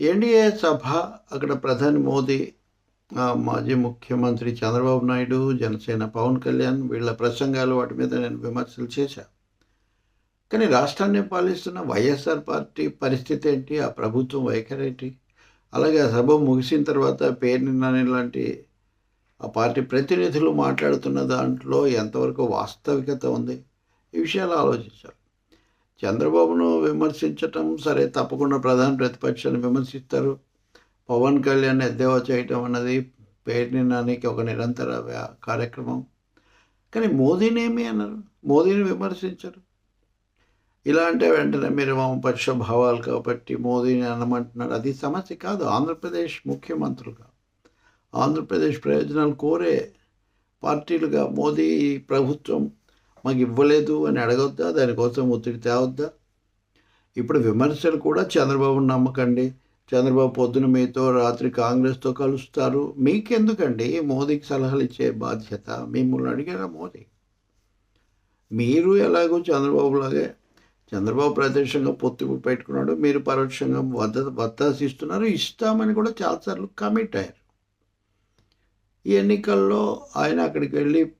NDA సభ అక్కడ ప్రధాని మోదీ మాజీ ముఖ్యమంత్రి చంద్రబాబు నాయుడు జనసేన పవన్ కళ్యాణ్ వీళ్ళ ప్రసంగాలు వాటి మీద నేను విమర్శలు చేశాను కానీ రాష్ట్రాన్ని పాలిస్తున్న వైఎస్ఆర్ పార్టీ పరిస్థితి ఏంటి? ఆ ప్రభుత్వం వైఖరి ఏంటి? అలాగే ఆ సభ ముగిసిన తర్వాత పేర్ని నాని లాంటి ఆ పార్టీ ప్రతినిధులు మాట్లాడుతున్న దాంట్లో ఎంతవరకు వాస్తవికత ఉంది? ఈ విషయాలు ఆలోచించాలి. చంద్రబాబును విమర్శించటం సరే తప్పకుండా ప్రధాన ప్రతిపక్షాన్ని విమర్శిస్తారు. పవన్ కళ్యాణ్ ఎద్దేవా చేయటం అన్నది పేర్నినానికి ఒక నిరంతర కార్యక్రమం. కానీ మోదీనేమి అన్నారు? మోదీని విమర్శించరు. ఇలా అంటే వెంటనే మీరు వామపక్ష భావాలు కాబట్టి మోదీని అనమంటున్నారు. అది సమస్య కాదు. ఆంధ్రప్రదేశ్ ముఖ్యమంత్రులుగా ఆంధ్రప్రదేశ్ ప్రయోజనాలు కోరే పార్టీలుగా మోదీ ప్రభుత్వం మాకు ఇవ్వలేదు అని అడగొద్దా? దానికోసం ఒత్తిడి తేవద్దా? ఇప్పుడు విమర్శలు కూడా చంద్రబాబును నమ్మకండి. చంద్రబాబు పొద్దున మీతో రాత్రి కాంగ్రెస్తో కలుస్తారు. మీకెందుకండి? మోదీకి సలహాలు ఇచ్చే బాధ్యత. మిమ్మల్ని అడిగారా మోదీ? మీరు ఎలాగో చంద్రబాబు లాగే చంద్రబాబు ప్రత్యక్షంగా పొత్తు పెట్టుకున్నాడు. మీరు పరోక్షంగా వద్ద వత్తాసిస్తున్నారు ఇస్తామని కూడా చాలాసార్లు కమిట్ అయ్యారు. ఈ ఎన్నికల్లో ఆయన అక్కడికి వెళ్ళి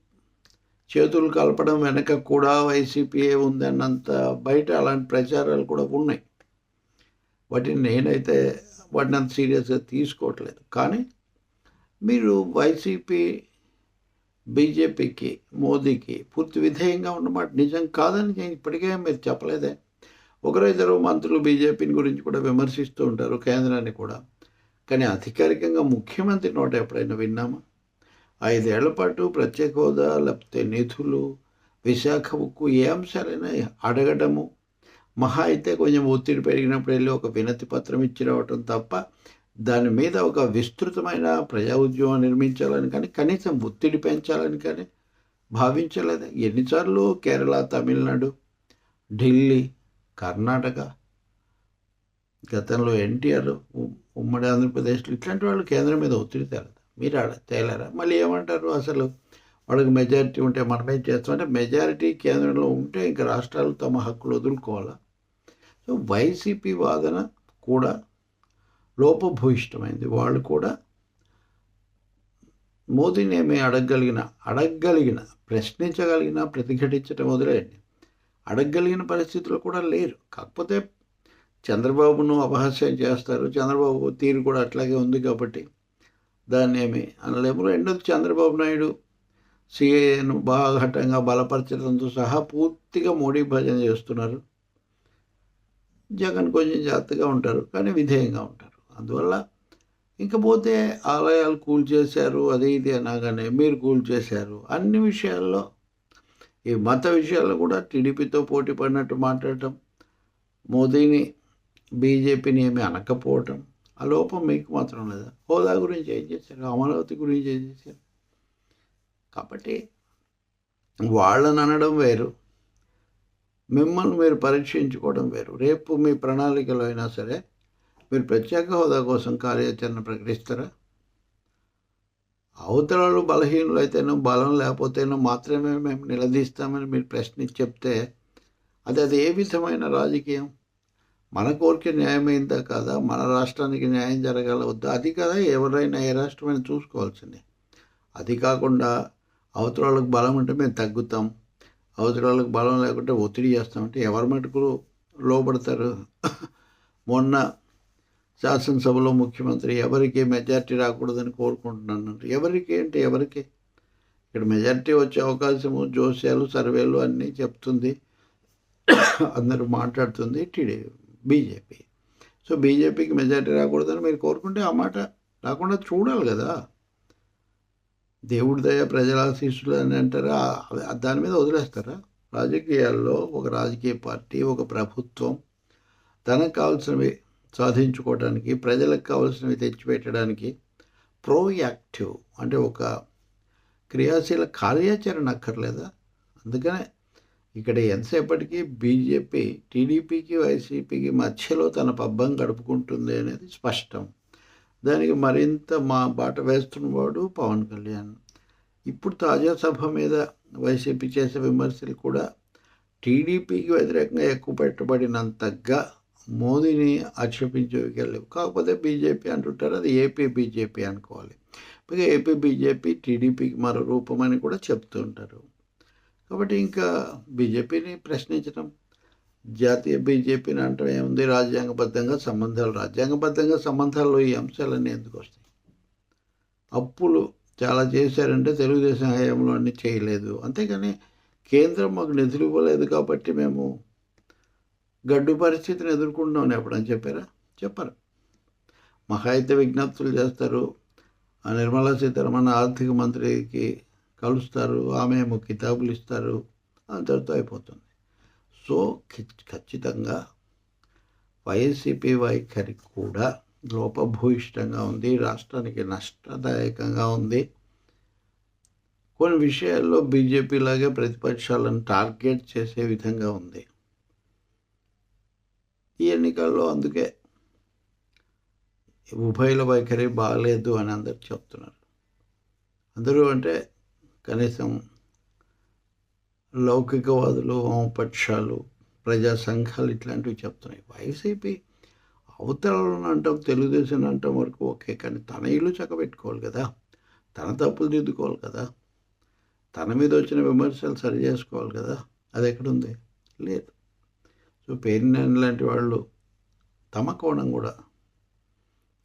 చేతులు కలపడం వెనక కూడా వైసీపీఏ ఉందన్నంత బయట అలాంటి ప్రచారాలు కూడా ఉన్నాయి. వాటిని నేనైతే వాటిని అంత సీరియస్గా తీసుకోవట్లేదు. కానీ మీరు వైసీపీ బీజేపీకి మోదీకి పూర్తి విధేయంగా ఉన్నమాట. నిజం కాదని నేను ఇప్పటికే మీరు చెప్పలేదే. ఒకరిద్దరు మంత్రులు బీజేపీని గురించి కూడా విమర్శిస్తూ ఉంటారు కేంద్రాన్ని కూడా. కానీ అధికారికంగా ముఖ్యమంత్రి నోట ఎప్పుడైనా విన్నామా? ఐదేళ్ళ పాటు ప్రత్యేక హోదా లేకపోతే నిధులు విశాఖ ఉక్కు ఏ అంశాలైనా అడగడము. మహా అయితే కొంచెం ఒత్తిడి పెరిగినప్పుడు వెళ్ళి ఒక వినతి పత్రం ఇచ్చి రావటం తప్ప దాని మీద ఒక విస్తృతమైన ప్రజా ఉద్యమం నిర్మించాలని కానీ కనీసం ఒత్తిడి పెంచాలని కానీ భావించలేదు. ఎన్నిసార్లు కేరళ తమిళనాడు ఢిల్లీ కర్ణాటక గతంలో ఎన్టీఆర్ ఉమ్మడి ఆంధ్రప్రదేశ్లో ఇట్లాంటి వాళ్ళు కేంద్రం మీద ఒత్తిడి తేలదు. మీరు ఆడ తేలారా? మళ్ళీ ఏమంటారు అసలు? వాళ్ళకి మెజారిటీ ఉంటే మనమే చేస్తాం. అంటే మెజారిటీ కేంద్రంలో ఉంటే ఇంకా రాష్ట్రాలు తమ హక్కులు వదులుకోవాలా? సో వైసీపీ వాదన కూడా లోపభూయిష్టమైంది. వాళ్ళు కూడా మోదీని ఏమి అడగగలిగిన అడగగలిగిన ప్రశ్నించగలిగిన ప్రతిఘటించడం వదిలేయండి అడగగలిగిన పరిస్థితులు కూడా లేరు. కాకపోతే చంద్రబాబును అపహాస్యం చేస్తారు. చంద్రబాబు తీరు కూడా అట్లాగే ఉంది కాబట్టి దాన్ని ఏమి అనలేము. రెండోది చంద్రబాబు నాయుడు సిఏను బాఘటంగా బలపరచడంతో సహా పూర్తిగా మోడీ భజన చేస్తున్నారు. జగన్ కొంచెం జాగ్రత్తగా ఉంటారు కానీ విధేయంగా ఉంటారు. అందువల్ల ఇంకపోతే ఆలయాలు కూల్ చేశారు అది ఇది అనగానే మీరు కూల్ చేశారు. అన్ని విషయాల్లో ఈ మత విషయాల్లో కూడా టీడీపీతో పోటీ పడినట్టు మాట్లాడటం మోదీని బీజేపీని ఏమి అనకపోవటం ఆ లోపం మీకు మాత్రం లేదా. హోదా గురించి ఏం చేశారు? అమరావతి గురించి ఏం చేశారు? కాబట్టి వాళ్ళని అనడం వేరు. మిమ్మల్ని మీరు పరీక్షించుకోవడం వేరు. రేపు మీ ప్రణాళికలో అయినా సరే మీరు ప్రత్యేక హోదా కోసం కార్యాచరణ ప్రకటిస్తారా? అవతరాలు బలహీనులు అయితేనో బలం లేకపోతేనో మాత్రమే మేము నిలదీస్తామని మీరు ప్రశ్నించి చెప్తే అది అది ఏ విధమైన రాజకీయం? మన కోరిక న్యాయమైందా కాదా? మన రాష్ట్రానికి న్యాయం జరగాల వద్దా? అది కదా ఎవరైనా ఏ రాష్ట్రమైనా చూసుకోవాల్సిందే. అది కాకుండా అవతరాలకు బలం ఉంటే మేము తగ్గుతాం. అవతరాలకు బలం లేకుంటే ఒత్తిడి చేస్తామంటే ఎవరి మటుకు లోపడతారు మొన్న శాసనసభలో ముఖ్యమంత్రి ఎవరికి మెజార్టీ రాకూడదని కోరుకుంటున్నాను ఎవరికి అంటే ఎవరికి? ఇక్కడ మెజారిటీ వచ్చే అవకాశము జోస్యాలు సర్వేలు అన్నీ చెప్తుంది. అందరూ మాట్లాడుతుంది. TD BJP. సో బీజేపీకి మెజారిటీ రాకూడదని మీరు కోరుకుంటే ఆ మాట రాకుండా చూడాలి కదా. దేవుడి దయ ప్రజల ఆశీస్సులు అని అంటారా? దాని మీద వదిలేస్తారా? రాజకీయాల్లో ఒక రాజకీయ పార్టీ ఒక ప్రభుత్వం తనకు కావాల్సినవి సాధించుకోవడానికి ప్రజలకు కావాల్సినవి తెచ్చిపెట్టడానికి ప్రోయాక్టివ్ అంటే ఒక క్రియాశీల కార్యాచరణ అక్కర్లేదా? అందుకనే ఇక్కడ ఎంతసేపటికి బీజేపీ టీడీపీకి వైసీపీకి మధ్యలో తన పబ్బం గడుపుకుంటుంది అనేది స్పష్టం. దానికి మరింత మా బాట వేస్తున్నవాడు పవన్ కళ్యాణ్. ఇప్పుడు తాజా సభ మీద వైసీపీ చేసే విమర్శలు కూడా టీడీపీకి వ్యతిరేకంగా ఎక్కువ పెట్టబడినంతగా మోదీని ఆక్షేపించేవి కాకపోతే బీజేపీ అంటుంటారు అది ఏపీ బీజేపీ అనుకోవాలి. పైగా ఏపీ బీజేపీ టీడీపీకి మరో రూపమని కూడా చెప్తుంటారు. కాబట్టి ఇంకా బీజేపీని ప్రశ్నించడం జాతీయ బీజేపీని అంటే ఏముంది? రాజ్యాంగబద్ధంగా సంబంధాలు రాజ్యాంగబద్ధంగా సంబంధాల్లో ఈ అంశాలన్నీ ఎందుకు వస్తాయి? అప్పులు చాలా చేశారంటే తెలుగుదేశం హయాంలో అన్నీ చేయలేదు. అంతేగాని కేంద్రం మాకు నిధులు ఇవ్వలేదు కాబట్టి మేము గడ్డు పరిస్థితిని ఎదుర్కొంటున్నామని ఎప్పుడని చెప్పారా? చెప్పరు. మహా అయితే విజ్ఞప్తులు చేస్తారు. ఆ నిర్మలా సీతారామన్ ఆర్థిక మంత్రికి కలుస్తారు ఆమె ఏమో కితాబులు ఇస్తారు అంతటితో అయిపోతుంది. సో ఖచ్చితంగా వైసీపీ వైఖరి కూడా లోపభూయిష్టంగా ఉంది రాష్ట్రానికి నష్టదాయకంగా ఉంది. కొన్ని విషయాల్లో బీజేపీ లాగే ప్రతిపక్షాలను టార్గెట్ చేసే విధంగా ఉంది. ఈ ఎన్నికల్లో అందుకే ఉభయల వైఖరి బాగాలేదు అని అందరు చెప్తున్నారు. అందరూ అంటే కనీసం లౌకికవాదులు వామపక్షాలు ప్రజా సంఘాలు ఇట్లాంటివి చెప్తున్నాయి. వైసీపీ అవతలను అంటాం తెలుగుదేశం అంటాం వరకు ఓకే కానీ తన ఇల్లు చక్కబెట్టుకోవాలి కదా. తన తప్పులు దిద్దుకోవాలి కదా. తన మీద వచ్చిన విమర్శలు సరి చేసుకోవాలి కదా. అది ఎక్కడుంది? లేదు. సో పేరినాని లాంటి వాళ్ళు తమ కోణం కూడా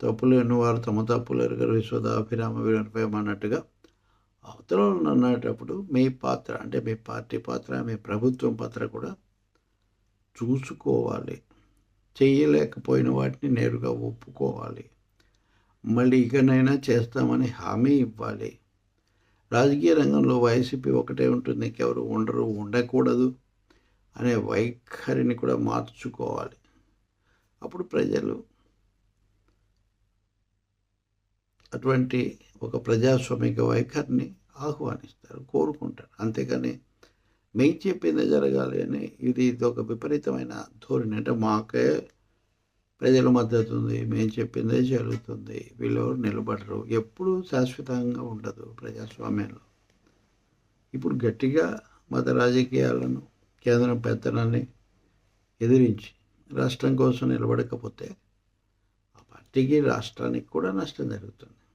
తప్పులేని వారు తమ తప్పులు ఎరగరు. విశ్వదాభిరామ అన్నట్టుగా అన్నట్టుగా అవతల మీ పాత్ర అంటే మీ పార్టీ పాత్ర మీ ప్రభుత్వం పాత్ర కూడా చూసుకోవాలి. చేయలేకపోయిన వాటిని నేరుగా ఒప్పుకోవాలి. మళ్ళీ ఇకనైనా చేస్తామని హామీ ఇవ్వాలి. రాజకీయ రంగంలో వైసీపీ ఒకటే ఉంటుంది ఇంకెవరు ఉండరు ఉండకూడదు అనే వైఖరిని కూడా మార్చుకోవాలి. అప్పుడు ప్రజలు అటువంటి ఒక ప్రజాస్వామిక వైఖరిని ఆహ్వానిస్తారు కోరుకుంటారు. అంతేకాని మేము చెప్పిందే జరగాలి అని ఇది ఇది ఒక విపరీతమైన ధోరణి. అంటే మాకే ప్రజల మద్దతు ఉంది మేము చెప్పిందే జరుగుతుంది. వీళ్ళెవరు నిలబడరు. ఎప్పుడు శాశ్వతంగా ఉండదు ప్రజాస్వామ్యంలో. ఇప్పుడు గట్టిగా మత రాజకీయాలను కేంద్రం పెత్తనాన్ని ఎదిరించి రాష్ట్రం కోసం నిలబడకపోతే ఆ పార్టీకి రాష్ట్రానికి కూడా నష్టం జరుగుతుంది.